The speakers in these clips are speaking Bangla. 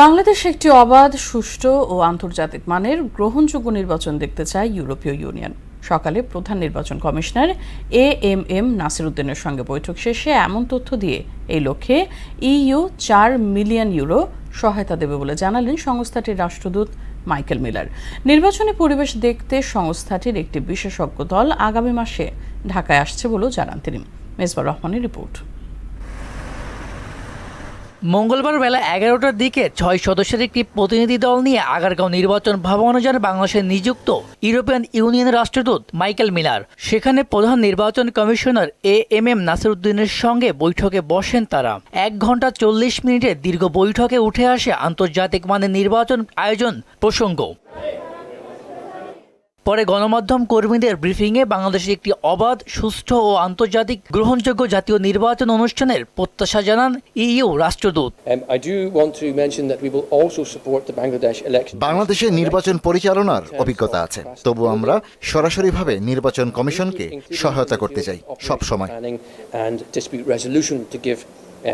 বাংলাদেশ একটি অবাধ, সুষ্ঠু ও আন্তর্জাতিক মানের গ্রহণযোগ্য নির্বাচন দেখতে চায় ইউরোপীয় ইউনিয়ন। সকালে প্রধান নির্বাচন কমিশনার এ এম এম নাসিরুদ্দিনের সঙ্গে বৈঠক শেষে এমন তথ্য দিয়ে এই লক্ষ্যে ইইউ চার মিলিয়ন ইউরো সহায়তা দেবে বলে জানালেন সংস্থাটির রাষ্ট্রদূত মাইকেল মিলার। নির্বাচনী পরিবেশ দেখতে সংস্থাটির একটি বিশেষজ্ঞ দল আগামী মাসে ঢাকায় আসছে বলেও জানান তিনি। মেজবা রহমানের রিপোর্ট। মঙ্গলবার বেলা এগারোটার দিকে ছয় সদস্যের একটি প্রতিনিধি দল নিয়ে আগারগাঁও নির্বাচন ভবনে যান বাংলাদেশে নিযুক্ত ইউরোপিয়ান ইউনিয়নের রাষ্ট্রদূত মাইকেল মিলার। সেখানে প্রধান নির্বাচন কমিশনার এ এম এম নাসিরুদ্দিনের সঙ্গে বৈঠকে বসেন তারা। এক ঘণ্টা চল্লিশ মিনিটে দীর্ঘ বৈঠকে উঠে আসে আন্তর্জাতিক মানের নির্বাচন আয়োজন প্রসঙ্গ। পরে গণমাধ্যম কর্মীদের ব্রিফিংয়ে বাংলাদেশে একটি অবাধ সুষ্ঠু ও আন্তর্জাতিক গ্রহণযোগ্য জাতীয় নির্বাচন অনুষ্ঠানের প্রত্যাশা জানান ইইউ রাষ্ট্রদূত। Um, I do want to mention that we will also support the Bangladesh election. বাংলাদেশে নির্বাচন পরিচালনার অভিজ্ঞতা আছে। তবু আমরা সরাসরিভাবে নির্বাচন কমিশনকে সহায়তা করতে চাই সব সময় Uh.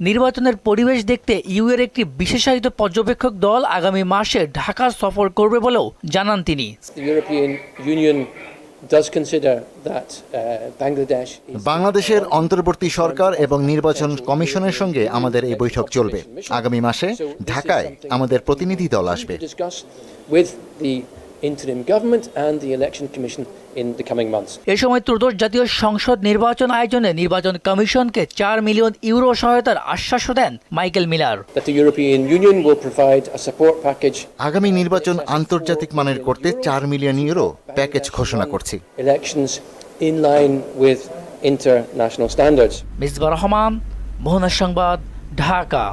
নির্বাচনের পরিবেশ দেখতে ইউ এর একটি বিশেষায়িত পর্যবেক্ষক দল আগামী মাসে ঢাকা সফর করবে বলেও জানান তিনি। Uh, বাংলাদেশের অন্তর্বর্তী সরকার এবং নির্বাচন কমিশনের সঙ্গে আমাদের এই বৈঠক চলবে। আগামী মাসে ঢাকায় আমাদের প্রতিনিধি দল আসবে। Interim government and the election commission in the coming months. এ সময় ত্রয়োদশ জাতীয় সংসদ নির্বাচন আয়োজনে নির্বাচন কমিশনকে চার মিলিয়ন ইউরো সহায়তার আশ্বাসও দেন Michael Miller That the European Union will provide a support package আগামী নির্বাচন আন্তর্জাতিক মানের করতে চার মিলিয়ন ইউরো প্যাকেজ ঘোষণা করছি elections in line with international standards. Misba Rahman মোহনা সংবাদ ঢাকা